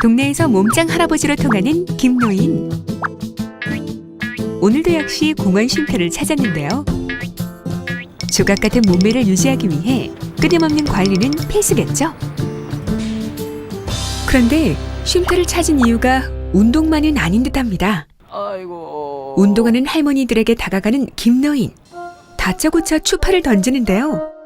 동네에서 몸짱 할아버지로 통하는 김노인. 오늘도 역시 공원 쉼터를 찾았는데요. 조각 같은 몸매를 유지하기 위해 끊임없는 관리는 필수겠죠. 그런데 쉼터를 찾은 이유가 운동만은 아닌 듯합니다. 아이고. 운동하는 할머니들에게 다가가는 김노인. 다짜고짜 추파를 던지는데요.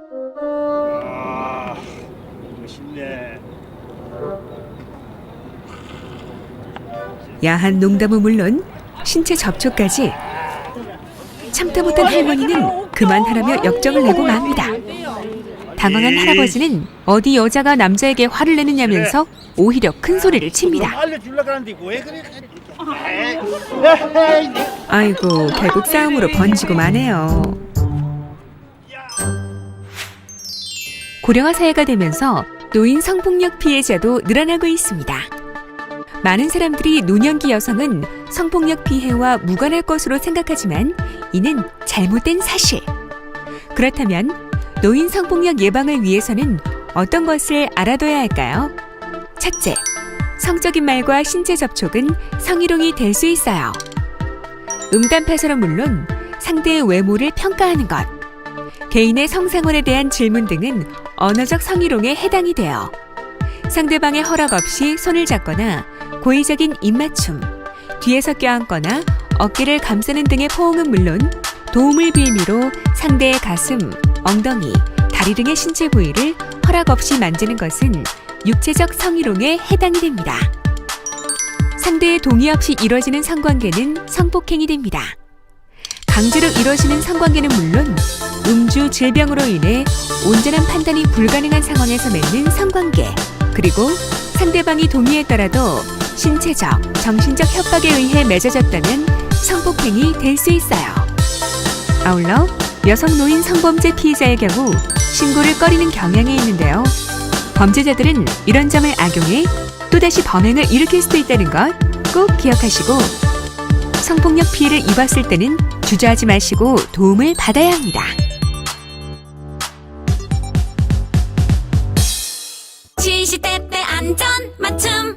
야한 농담은 물론 신체 접촉까지 참다 못한 할머니는 그만하라며 역정을 내고 맙니다. 당황한 할아버지는 어디 여자가 남자에게 화를 내느냐면서 오히려 큰 소리를 칩니다. 아이고 결국 싸움으로 번지고 마네요. 고령화 사회가 되면서 노인 성폭력 피해자도 늘어나고 있습니다. 많은 사람들이 노년기 여성은 성폭력 피해와 무관할 것으로 생각하지만 이는 잘못된 사실. 그렇다면 노인 성폭력 예방을 위해서는 어떤 것을 알아둬야 할까요? 첫째, 성적인 말과 신체 접촉은 성희롱이 될 수 있어요. 음담패설은 물론 상대의 외모를 평가하는 것, 개인의 성생활에 대한 질문 등은 언어적 성희롱에 해당이 돼요. 상대방의 허락 없이 손을 잡거나 고의적인 입맞춤, 뒤에서 껴안거나 어깨를 감싸는 등의 포옹은 물론 도움을 빌미로 상대의 가슴, 엉덩이, 다리 등의 신체 부위를 허락 없이 만지는 것은 육체적 성희롱에 해당이 됩니다. 상대의 동의 없이 이뤄지는 성관계는 성폭행이 됩니다. 강제로 이뤄지는 성관계는 물론 음주 질병으로 인해 온전한 판단이 불가능한 상황에서 맺는 성관계 그리고 상대방이 동의했더라도 신체적, 정신적 협박에 의해 맺어졌다면 성폭행이 될 수 있어요. 아울러 여성 노인 성범죄 피해자의 경우 신고를 꺼리는 경향이 있는데요. 범죄자들은 이런 점을 악용해 또다시 범행을 일으킬 수도 있다는 것 꼭 기억하시고 성폭력 피해를 입었을 때는 주저하지 마시고 도움을 받아야 합니다. 시시때때 안전 맞춤